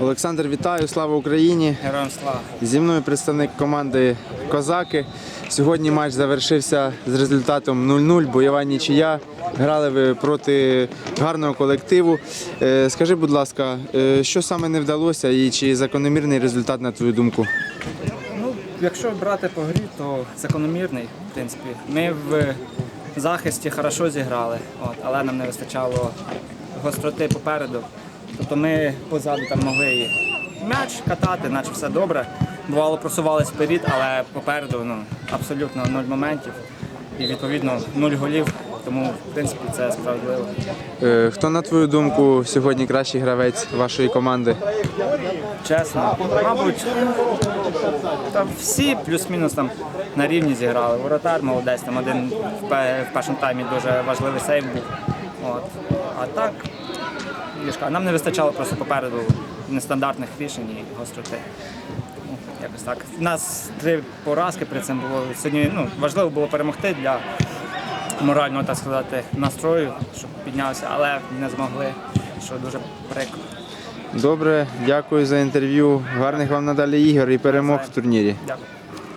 Олександр, вітаю, слава Україні! Героям слава. Зі мною представник команди Козаки. Сьогодні матч завершився з результатом 0-0, бойова нічия. Грали ви проти гарного колективу. Е, Скажи, будь ласка, е, що саме не вдалося і чи закономірний результат на твою думку? Ну, якщо брати по грі, то закономірний, в принципі. Ми в захисті хорошо зіграли, от, але нам не вистачало гостроти попереду. Тобто ми позаду там могли м'яч катати, наче все добре. Бувало, просувались вперед, але попереду ну, абсолютно нуль моментів. І відповідно нуль голів. Тому, в принципі, це справедливо. Е, Хто, на твою думку, сьогодні кращий гравець вашої команди? Чесно, мабуть, та всі плюс-мінус там на рівні зіграли. Воротар молодець, там один в першому таймі дуже важливий сейв був. От. А так, я нам не вистачало просто попереду нестандартних рішень і гостроти. Ну, якось так. У нас три поразки при цьому було. Сьогодні ну, важливо було перемогти для морального, так сказати, настрою, щоб піднявся, але не змогли, що дуже прикро. Добре, дякую за інтерв'ю. Гарних вам надалі ігор і перемог в турнірі. Дякую.